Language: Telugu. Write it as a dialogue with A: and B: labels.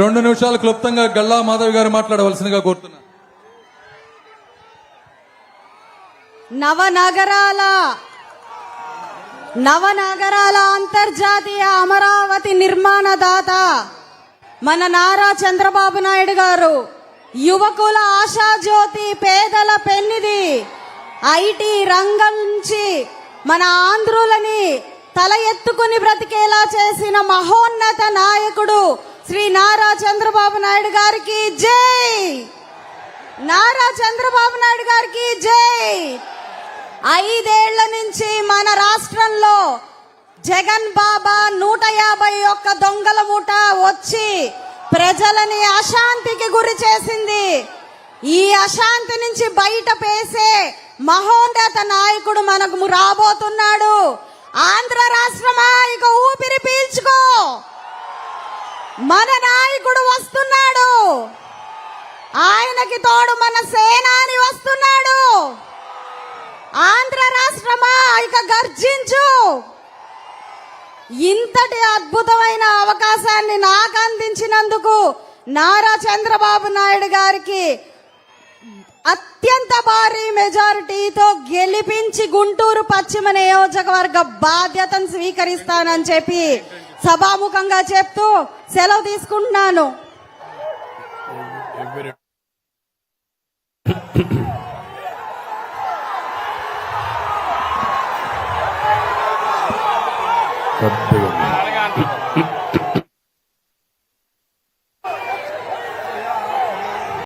A: రెండు నిమిషాలు క్లుప్తంగా గల్లా మాధవి గారు మాట్లాడవలసిందిగా కోరుతున్నా.
B: నవనగరాల నవనగరాల అంతర్జాతీయ అమరావతి నిర్మాణదాత మన నారా చంద్రబాబు నాయుడు గారు యువకుల ఆశాజ్యోతి పేదల పెన్నిది ఐటీ రంగం నుంచి మన ఆంధ్రులని తల ఎత్తుకుని బ్రతికేలా చేసిన మహోన్నత నాయకుడు శ్రీ నారా చంద్రబాబు నాయుడు గారికి జై! నారా చంద్రబాబు నాయుడు గారికి జై! ఐదేళ్ళ నుంచి మన రాష్ట్రంలో జగన్ బాబా నూట యాభై ఒక్క దొంగల మూట వచ్చి ప్రజలని అశాంతికి గురి చేసింది. ఈ అశాంతి నుంచి బయట పేసే మహోన్నత నాయకుడు మనకు రాబోతున్నాడు. ఆంధ్ర రాష్ట్రమా? ఇక ఊపిరి పీల్చుకో. మన నాయకుడు వస్తున్నాడు. ఆయనకి తోడు మన సేనాని వస్తున్నాడు. ఆంధ్ర రాష్ట్రమా? ఇక గర్జించు. ఇంతటి అద్భుతమైన అవకాశాన్ని నాకు అందించినందుకు నారా చంద్రబాబు నాయుడు గారికి అత్యంత భారీ మెజారిటీతో గెలిపించి గుంటూరు పశ్చిమ నియోజకవర్గ బాధ్యతను స్వీకరిస్తానని చెప్పి సభాముఖంగా చెప్తూ సెలవు తీసుకుంటున్నాను.